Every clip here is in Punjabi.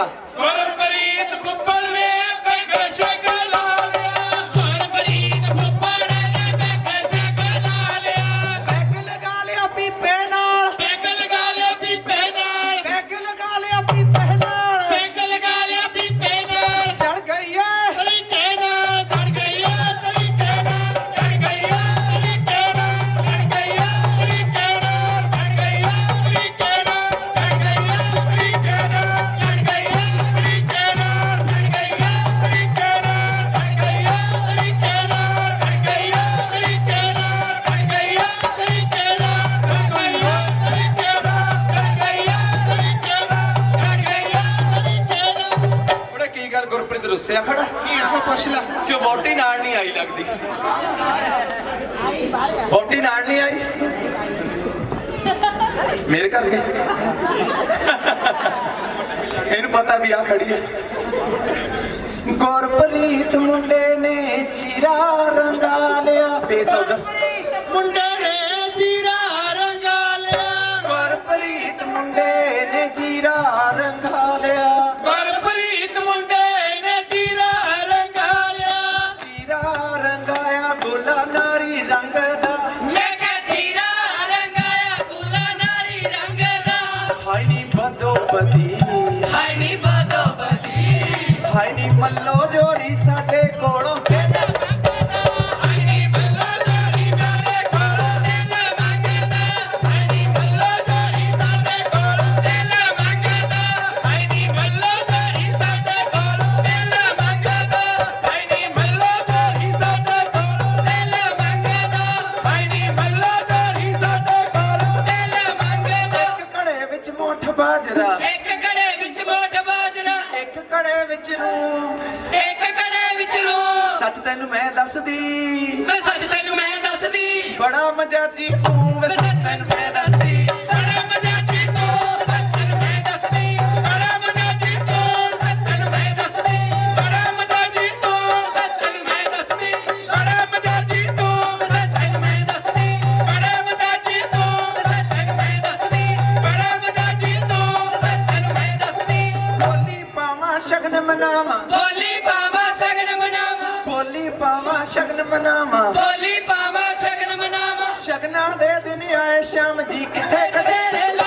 Bahia! भी यहाँ खड़ी है ਜੀ ਤੂੰ ਵਸਨ ਫੈਦਸਤੀ ਬੜਾ ਮਜਾ ਜੀ ਤੂੰ ਵਸਨ ਫੈਦਸਤੀ ਬੜਾ ਮਜਾ ਜੀ ਤੂੰ ਵਸਨ ਫੈਦਸਤੀ ਬੜਾ ਮਜਾ ਜੀ ਤੂੰ ਵਸਨ ਫੈਦਸਤੀ ਬੜਾ ਮਜਾ ਜੀ ਤੂੰ ਵਸਨ ਫੈਦਸਤੀ ਬੜਾ ਮਜਾ ਜੀ ਤੂੰ ਵਸਨ ਫੈਦਸਤੀ ਬੜਾ ਮਜਾ ਜੀ ਤੂੰ ਵਸਨ ਫੈਦਸਤੀ ਬੋਲੀ ਪਾਵਾਂ ਸ਼ਗਨ ਮਨਾਵਾਂ। ਬੋਲੀ ਪਾਵਾਂ ਸ਼ਗਨ ਮਨਾਵਾਂ। ਬੋਲੀ ਪਾਵਾਂ ਸ਼ਗਨ ਮਨਾਵਾਂ। ਬੋਲੀ ਪਾਵਾਂ ਸ਼ਗਨਾ ਦੇ ਦਿਨ ਆਏ ਸ਼ਾਮ ਜੀ ਕਿੱਥੇ ਖੜੇ ਨੇ?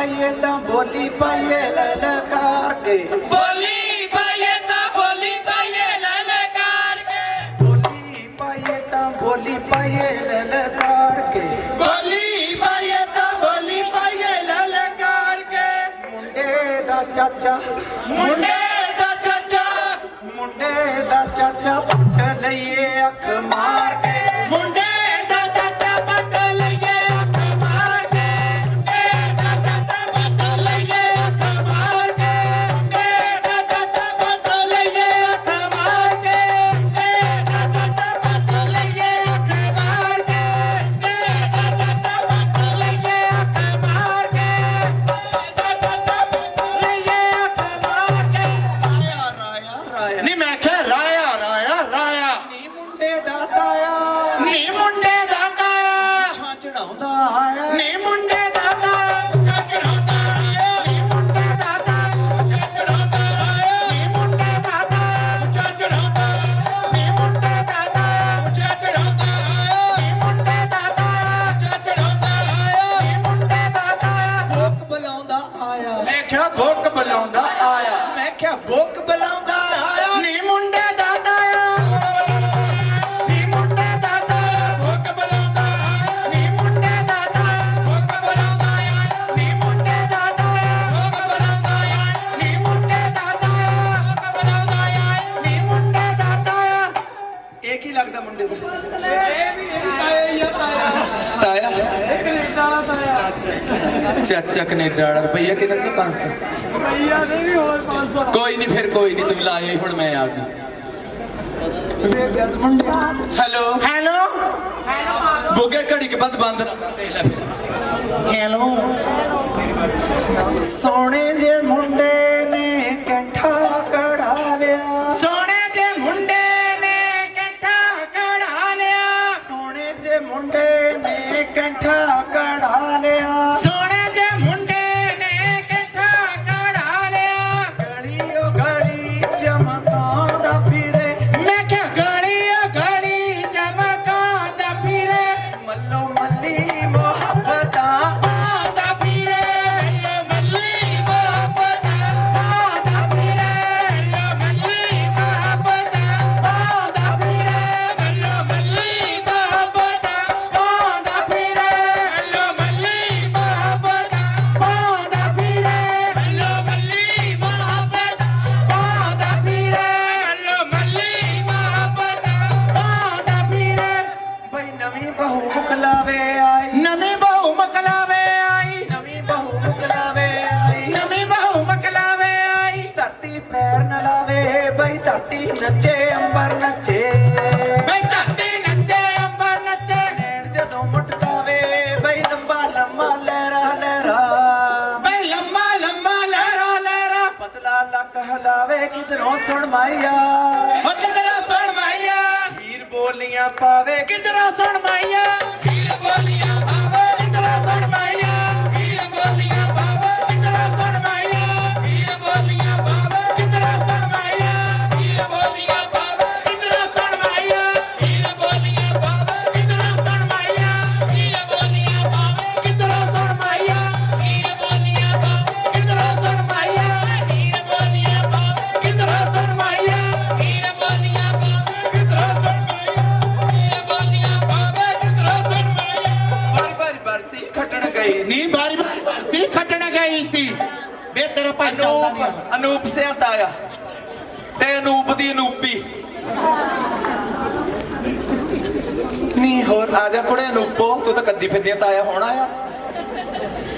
ਪਾਈਏ ਤਾਂ ਬੋਲੀ ਪਾਈਏ ਲਲਕਾਰ ਕੇ। ਬੋਲੀ ਪਾਈਏ ਤਾਂ ਬੋਲੀ ਪਾਈਏ ਲਲਕਾਰ ਕੇ। ਬੋਲੀ ਪਾਈਏ ਤਾਂ ਬੋਲੀ ਪਾਈਏ ਲਲਕਾਰ ਕੇ। ਬੋਲੀ ਪਾਈਏ ਤਾਂ ਬੋਲੀ ਪਾਈਏ ਲਲਕਾਰ ਕੇ। ਮੁੰਡੇ ਦਾ ਚਾਚਾ। ਮੁੰਡੇ ਦਾ ਚਾਚਾ। ਮੁੰਡੇ ਦਾ ਚਾਚਾ ਪੁੱਟ ਲਈਏ ਅੱਖ ਮਾਰ ਕੇ। ਮੁੰਡੇ Babalaw ਚਾਚਾ ਕੈਨੇਡਾ ਵਾਲਾ ਰੁਪਈਆ ਕਿੰਨੇ ਦਾ 500 ਭਈਆ ਦੇ ਵੀ ਹੋਰ 500 ਕੋਈ ਨਹੀਂ ਫਿਰ ਕੋਈ ਨਹੀਂ ਤੂੰ ਲਾਇਆ ਹੀ ਹੁਣ ਮੈਂ ਆ ਗਈ ਹੈਲੋ? ਹੈਲੋ? ਬੁੱਗੇ ਘੜੀ ਕੇ ਬਾਅਦ ਬੰਦ ਹੈਲੋ? ਸੋਹਣੇ ਜੇ ਮੁੰਡੇ ਧਰਤੀ ਪੈਰ ਨਾ ਲਾਵੇ ਬਈ ਧਰਤੀ ਨੱਚੇ ਅੰਬਰ ਨੱਚੇ। ਬਈ ਧਰਤੀ ਨੱਚੇ ਅੰਬਰ ਨੱਚੇ। ਨੈਣ ਜਦੋਂ ਮੁਟਕਾਵੇ ਬਈ ਲੰਬਾ ਲੰਮਾ ਲਹਿਰਾ ਲਹਿਰਾ। ਬਈ ਲੰਮਾ ਲੰਮਾ ਲਹਿਰਾ ਲਹਿਰਾ। ਪਤਲਾ ਲੱਕ ਹਲਾਵੇ ਕਿਧਰੋਂ ਸੁਣ ਮਾਈਆ? ਹੋ ਕਿਧਰੋਂ ਸੁਣ ਮਾਈਆ? ਹੀਰ ਬੋਲੀਆਂ ਪਾਵੇ ਕਿਧਰੋਂ ਸੁਣ ਮਾਈਆ? ਤੇ ਅਨੂਪ ਦੀ ਅਨੂਪੀ ਨੀ ਹੋਰ ਆ ਜਾ ਕੁੜੇ ਅਨੂਪੋ ਤੂੰ ਤਾਂ ਕੱਦੀ ਫਿਰਦੀ ਆਂ ਤਾਇਆ ਹੁਣ ਆਇਆ।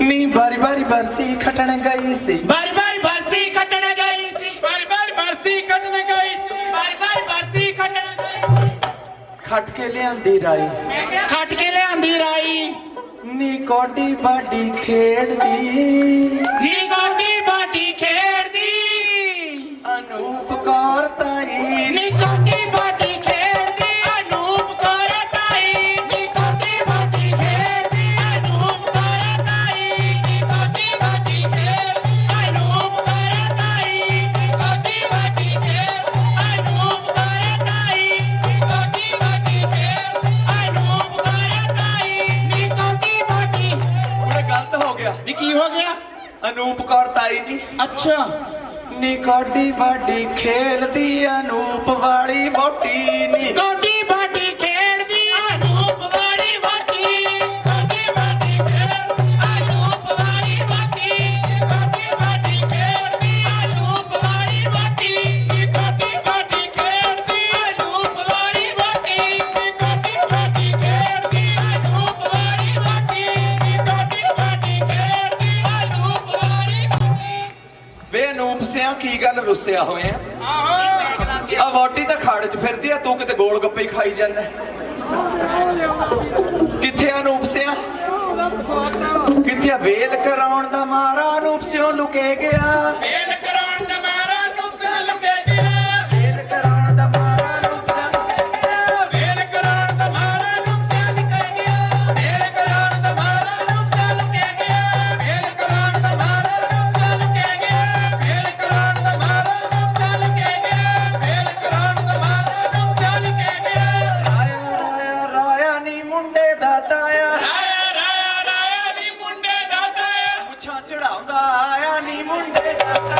ਨੀ ਬਾਰੀ ਬਾਰੀ ਬਰਸੀ ਖੱਟਣ ਗਈ ਸੀ। ਬਾਰੀ ਬਾਰੀ ਬਰਸੀ ਖੱਟਣ ਗਈ ਸੀ। ਬਾਰੀ ਬਾਰੀ ਬਰਸੀ ਖੱਟਣ ਗਈ ਬਾਰੀ ਬਾਰੀ ਬਰਸੀ ਖੱਟਣ ਗਈ ਖੱਟ ਕੇ ਲਿਆਂਦੀ ਰਾਈ। ਖੱਟ ਕੇ ਲਿਆਂਦੀ ਰਾਈ। ਨੀ ਕੋਡੀ ਬਾਡੀ ਖੇਡਦੀ। ਹੀ ਗੋਡੀ ਗਿਆ ਨੀ ਕੀ ਹੋ ਗਿਆ? ਅਨੂਪ ਕੌਰ ਤਾਈ ਨਹੀਂ ਅੱਛਾ। ਨੀ ਕੋਡੀ ਬਾਡੀ ਖੇਲਦੀ ਅਨੂਪ ਵਾਲੀ ਮੋਟੀ ਨੀ। ਰੁੱਸਿਆ ਹੋਇਆ। ਆ ਵੋਟੀ ਤਾਂ ਖਾੜੇ 'ਚ ਫਿਰਦੀ ਆ, ਤੂੰ ਕਿਤੇ ਗੋਲ ਗੱਪੇ ਹੀ ਖਾਈ ਜਾਂਦਾ ਕਿੱਥੇ ਆ ਅਨੂਪ ਕਿੱਥੇ ਆ ਵੇਲ ਕਰਾਉਣ ਦਾ ਮਾਰਾ? ਅਨੂਪਸਿਓ ਲੁਕੇ ਗਿਆ। ਵੇਲ Thank you.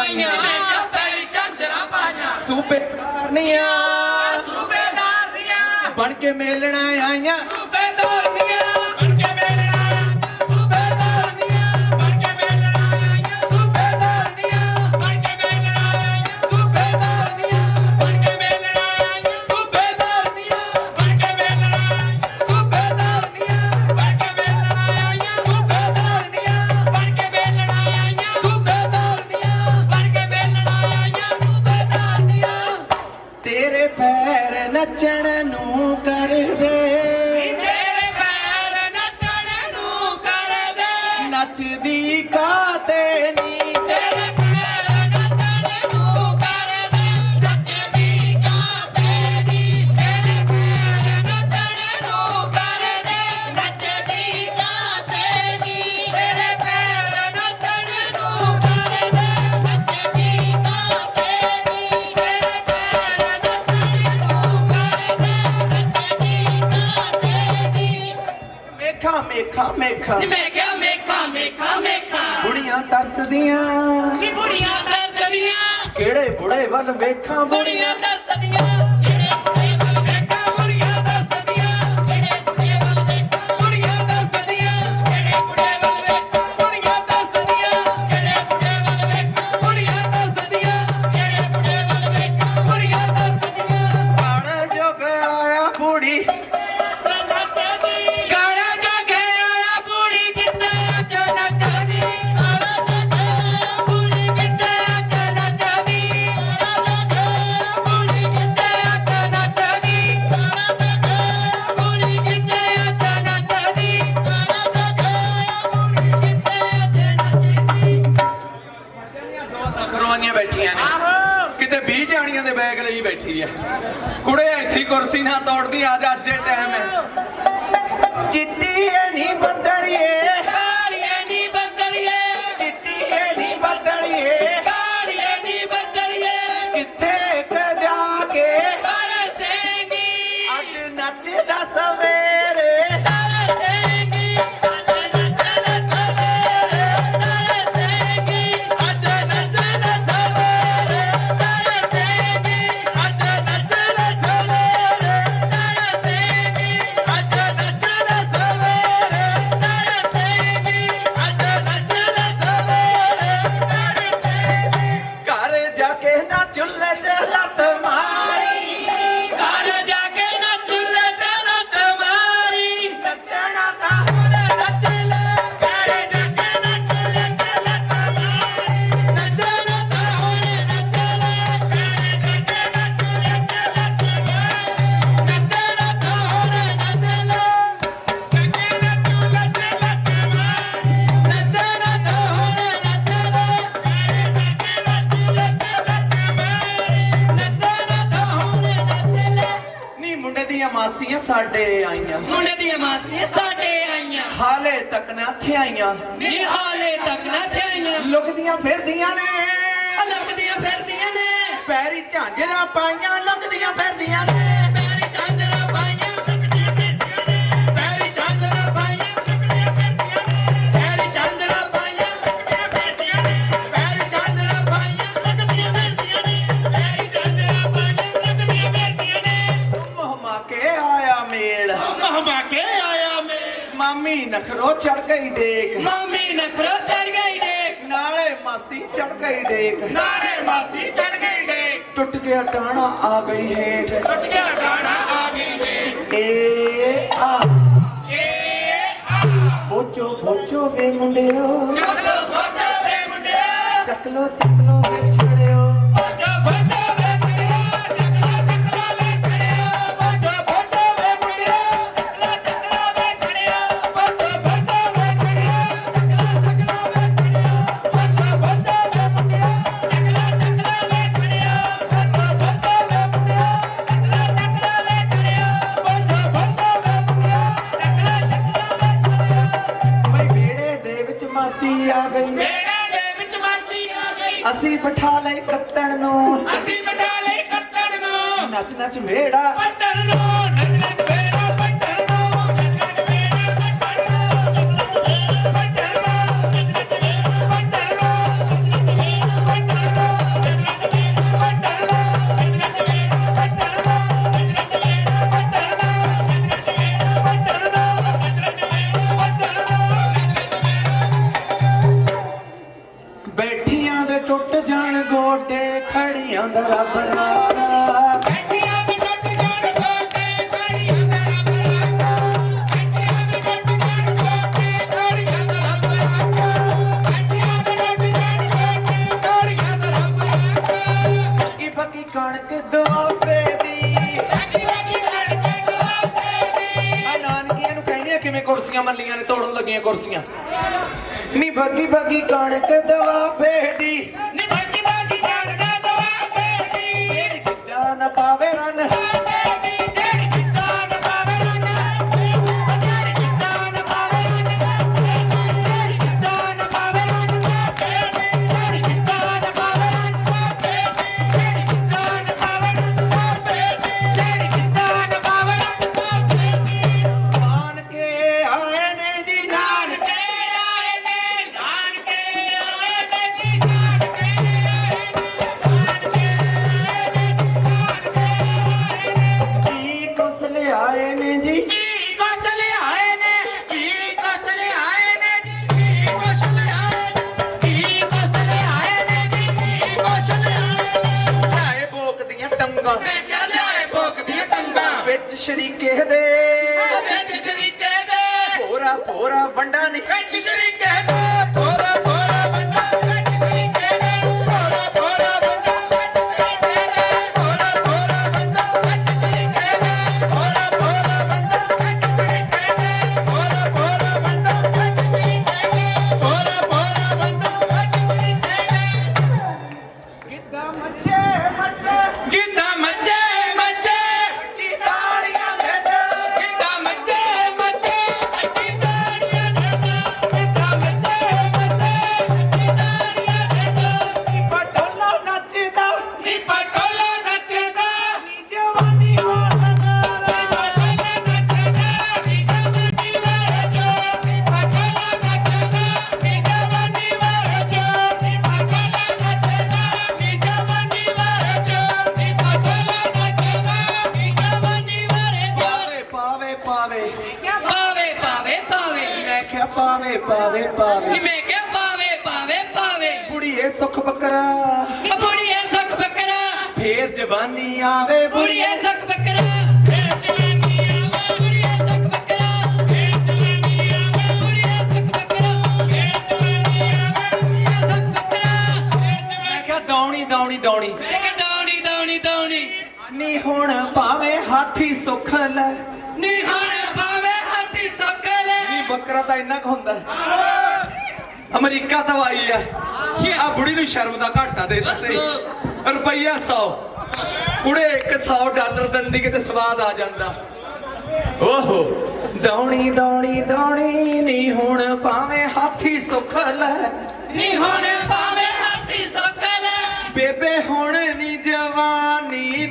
ਪਾਈਆਂ ਮੇਰੀਆਂ ਪੈਰੀ ਸੂਬੇਦਾਰ ਨੀਆਂ। ਸੂਬੇਦਾਰ ਬਣ ਕੇ ਮੇਲਣਾ ਆਈਆਂ। ਸੂਬੇਦਾਰ ਘੋੜੇ ਵੱਲ ਵੇਖਾਂ। ਬੁੜੀਆਂ ਡਰ ਕੁੜੀ ਬੈਠੀ ਹੈ ਕੁੜੇ, ਇੱਥੇ ਕੁਰਸੀ ਨਾ ਤੋੜਦੀ ਆ ਜਾ ਅੱਜ ਟਾਈਮ ਹੈ। ਚਿੱਟੀ ਨਹੀਂ ਬੱਦੜੀਏ। ਸਾਡੇ ਆਈਆਂ। ਮੁੰਡੇ ਦੀਆਂ ਮਾਸੀਆਂ ਸਾਡੇ ਆਈਆਂ। ਹਾਲੇ ਤੱਕ ਨਾ ਇੱਥੇ ਆਈਆਂ। ਨਹੀਂ ਹਾਲੇ ਤੱਕ ਨਾ ਇੱਥੇ ਆਈਆਂ। ਲੁਕਦੀਆਂ ਫਿਰਦੀਆਂ ਨੇ। ਲੁਕਦੀਆਂ ਫਿਰਦੀਆਂ ਨੇ। ਪੈਰੀ ਝਾਂਜਰਾ ਪਾਈਆਂ ਲੁਕਦੀਆਂ ਫਿਰਦੀਆਂ ਨੇ। महमा के आया मैं ਮਾਮੀ ਨਖਰੋ ਚੜ ਗਈ ਦੇਖ ਮਾਮੀ ਨਖਰੋ ਚੜ ਗਈ ਡੇਕ। ਨਾਲੇ ਮਾਸੀ ਚੜ ਗਈ ਦੇਖ ਨਾਲੇ ਮਾਸੀ ਚੜ ਗਈ ਡੇਕ। ਟੁੱਟ ਗਿਆ ਟਾਣਾ ਆ ਗਈ ਹੇਠ। ਟੁੱਟ ਗਿਆ ਟਾਣਾ ਆ ਗਈ ਹੇਠ। ਏ ਆ। ਏ ਆ। ਬੋਚੋ ਬੋਚੋ ਵੇ ਮੁੰਡਿਓ। ਚੱਕ ਲੋ ਚੱਕ ਲੋ ਵਿੱਚ। ਨੱਚ ਨੱਚ ਵੇੜਾ ਪੱਟਣ ਨੂੰ ਨੱਚ ਨੱਚ ਵੇੜਾ ਪੱਟਣ ਨੂੰ ਨੱਚ ਨੱਚ ਵੇੜਾ ਪੱਟਣ ਨੂੰ ਨੱਚ ਨੱਚ ਵੇੜਾ ਪੱਟਣ ਨੂੰ ਨੱਚ ਨੱਚ ਵੇੜਾ ਪੱਟਣ ਨੂੰ ਬੈਠੀਆਂ ਦੇ ਟੁੱਟ ਜਾਣ ਗੋਡੇ ਖੜੀਆਂ ਦਾ ਰੱਬ ਰਾ ਵਿੱਚ ਸ਼ਰੀਕੇ ਦੇ। ਵਿੱਚ ਸ਼ਰੀਕੇ ਦੇ। ਭੋਰਾ ਭੋਰਾ ਵੰਡਾ ਨਹੀਂ ਵਿੱਚ ਸ਼ਰੀਕੇ ਦੇ। ਭੋਰਾ ਭੋਰਾ ਵੰਡਾ ਪਾਵੇ ਪਾਵੇ ਪਾਵੇ। ਮੈਂ ਕਿਹਾ ਪਾਵੇ ਪਾਵੇ ਪਾਵੇ। ਬੁੜੀਏ ਸੁਖ ਸੁਖ ਬੱਕਰਾ। ਫੇਰ ਜਵਾਨੀ ਸੁਖ ਬੱਕਰਾ। ਫੇਰ ਜਵਾਨੀ ਆਵੇ ਬੁੜੀਏ ਸੁਖ ਸੁਖ ਬੱਕਰਾ। ਦੌਣੀ ਦੌਣੀ ਦੌਣੀ। ਮੈਂ ਨੀ ਹੁਣ ਪਾਵੇ ਹਾਥੀ ਸੁਖ ਲੈ। ਫਕਰਾ ਤਾਂ ਇੰਨਾ ਕੁ ਹੁੰਦਾ ਅਮਰੀਕਾ ਤੋਂ ਆਈ ਆ। ਆ ਬੁੜੀ ਨੂੰ ਸ਼ਰਮ ਦਾ ਘਾਟਾ ਦੇ ਦੱਸੇ ਰੁਪਈਆ 100 ਕੁੜੇ 100 ਡਾਲਰ ਦਿੰਦੀ ਕਿਤੇ ਸਵਾਦ ਆ ਜਾਂਦਾ। ਓਹੋ। ਦੌਣੀ ਦੌਣੀ ਦੌਣੀ ਨਹੀਂ ਹੁਣ ਪਾਵੇਂ ਹਾਥੀ ਸੁਖ ਲੈ। ਨਹੀਂ ਹੁਣ ਪਾਵੇਂ ਹਾਥੀ ਸੁਖ ਲੈ। ਬੇਬੇ ਹੁਣ ਨਹੀਂ ਜਵਾਨੀ